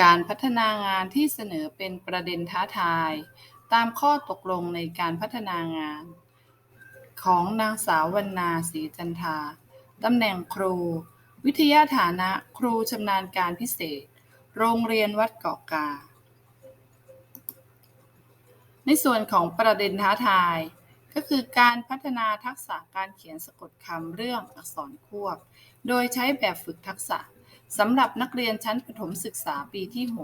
การพัฒนางานที่เสนอเป็นประเด็นท้าทาย ตามข้อตกลงในการพัฒนางาน ของนางสาววรรณาศรีจันทาตำแหน่งครู วิทยาฐานะครูชำนาญการพิเศษ โรงเรียนวัดเกาะกา ในส่วนของประเด็นท้าทาย ก็คือการพัฒนาทักษะการเขียนสะกดคำเรื่องอักษรควบ โดยใช้แบบฝึกทักษะ สำหรับนักเรียนชั้นประถมศึกษาปีที่ 6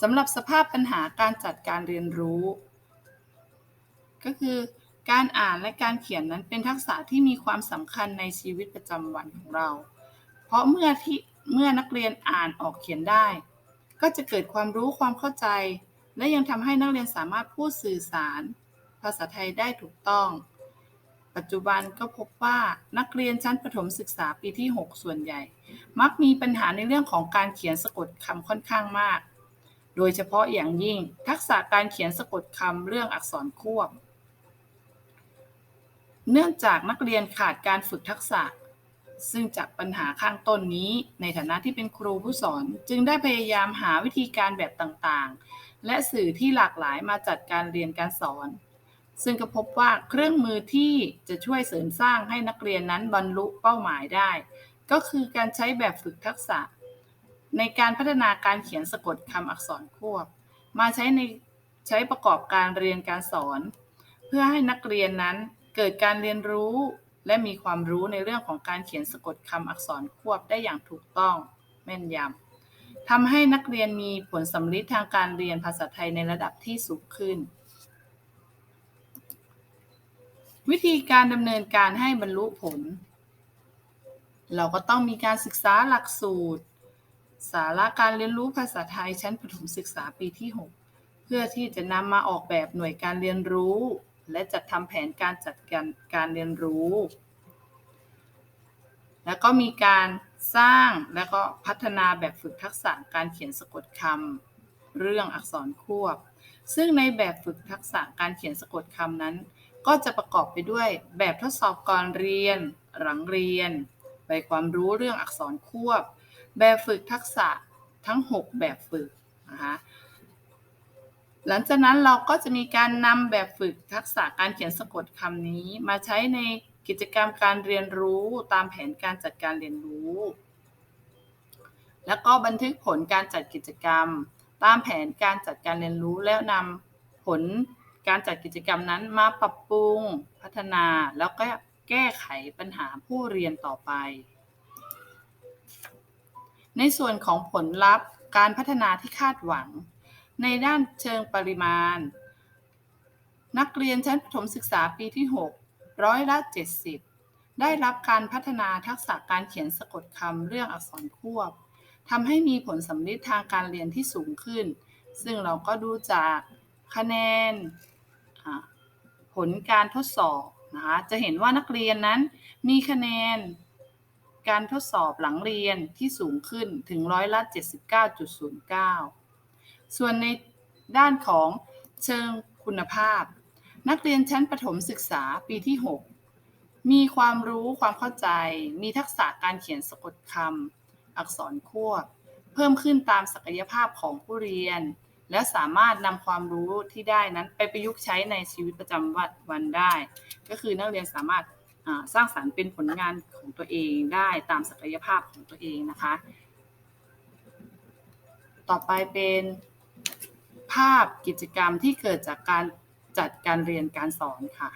สำหรับสภาพปัญหาการจัดการเรียนรู้ ก็คือการอ่านและการเขียนนั้นเป็นทักษะที่มีความสำคัญในชีวิตประจำวันของเรา เพราะเมื่อที่เมื่อนักเรียนอ่านออกเขียนได้ ก็จะเกิดความรู้ความเข้าใจ และยังทำให้นักเรียนสามารถพูดสื่อสาร ภาษาไทยได้ถูกต้อง ปัจจุบันก็พบว่านักเรียนชั้นประถมศึกษาปีที่ 6 ส่วนใหญ่ มักมีปัญหาในเรื่องของการเขียนสะกดคำค่อนข้างมาก โดยเฉพาะอย่างยิ่งทักษะการเขียนสะกดคำเรื่องอักษรควบ เนื่องจากนักเรียนขาดการฝึกทักษะ ซึ่งจากปัญหาข้างต้นนี้ ในฐานะที่เป็นครูผู้สอนจึงได้พยายามหาวิธีการแบบต่างๆ และสื่อที่หลากหลายมาจัดการเรียนการสอน ซึ่งก็พบว่าเครื่องมือที่จะช่วยเสริมสร้างให้นักเรียนนั้นบรรลุเป้าหมายได้ ก็คือการใช้แบบฝึกทักษะ ในการพัฒนาการเขียนสะกดคำอักษรควบ มาใช้ในใช้ประกอบการเรียนการสอน เพื่อให้นักเรียนนั้นเกิดการเรียนรู้ และมีความรู้ในเรื่องของการเขียนสะกดคำอักษรควบได้อย่างถูกต้องแม่นยำทำให้นักเรียนมีผลสำลิดทางการเรียนภาษาไทยในระดับที่สูงขึ้น วิธีการดำเนินการให้บรรลุผล เราก็ต้องมีการศึกษาหลักสูตร สาระการเรียนรู้ภาษาไทยชั้นประถมศึกษาปีที่ 6 เพื่อที่จะนำมาออกแบบหน่วยการเรียนรู้ และจัดทำแผนการจัดการการเรียนรู้ แล้วก็มีการสร้างและก็พัฒนาแบบฝึกทักษะการเขียนสะกดคำเรื่องอักษรควบ ซึ่งในแบบฝึกทักษะการเขียนสะกดคำนั้น ก็จะประกอบไปด้วยแบบทดสอบก่อนเรียน หลังเรียน ใบความรู้เรื่องอักษรควบ แบบฝึกทักษะทั้ง 6 แบบฝึกนะคะหลังจากนั้นเราก็จะมีการนำแบบฝึกทักษะการเขียนสะกดคำนี้ มาใช้ในกิจกรรมการเรียนรู้ตามแผนการจัดการเรียนรู้ แล้วก็บันทึกผลการจัดกิจกรรม ตามแผนการจัดการเรียนรู้แล้วนำผล การจัดกิจกรรมนั้นมาปรับปรุง พัฒนาแล้วก็แก้ไขปัญหาผู้เรียนต่อไป ในส่วนของผลลัพธ์การพัฒนาที่คาดหวัง ในด้านเชิงปริมาณ นักเรียนชั้นประถมศึกษาปีที่ 6 ร้อยละ 70 ได้รับการพัฒนาทักษะการเขียนสะกดคำเรื่องอักษรควบทำให้มีผลสำลิดทางการเรียนที่สูงขึ้น ซึ่งเราก็ดูจาก คะแนนผลการทดสอบนะคะจะเห็นว่านักเรียนนั้นมีคะแนนการทดสอบหลังเรียนที่สูงขึ้นถึงร้อยละ79.09 ส่วนในด้านของเชิงคุณภาพ นักเรียนชั้นประถมศึกษาปีที่ 6 มีความรู้ความเข้าใจ มีทักษะการเขียนสะกดคำอักษรควบ เพิ่มขึ้นตามศักยภาพของผู้เรียน และสามารถนำความรู้ที่ได้นั้นไปประยุกต์ใช้ในชีวิตประจำวันได้ ก็คือนักเรียนสามารถสร้างสารรค์เป็นผลงานของตัวเองได้ตามศักยภาพของตัวเองนะคะ ต่อไปเป็นภาพกิจกรรมที่เกิดจากการจัดการเรียนการสอนค่ะ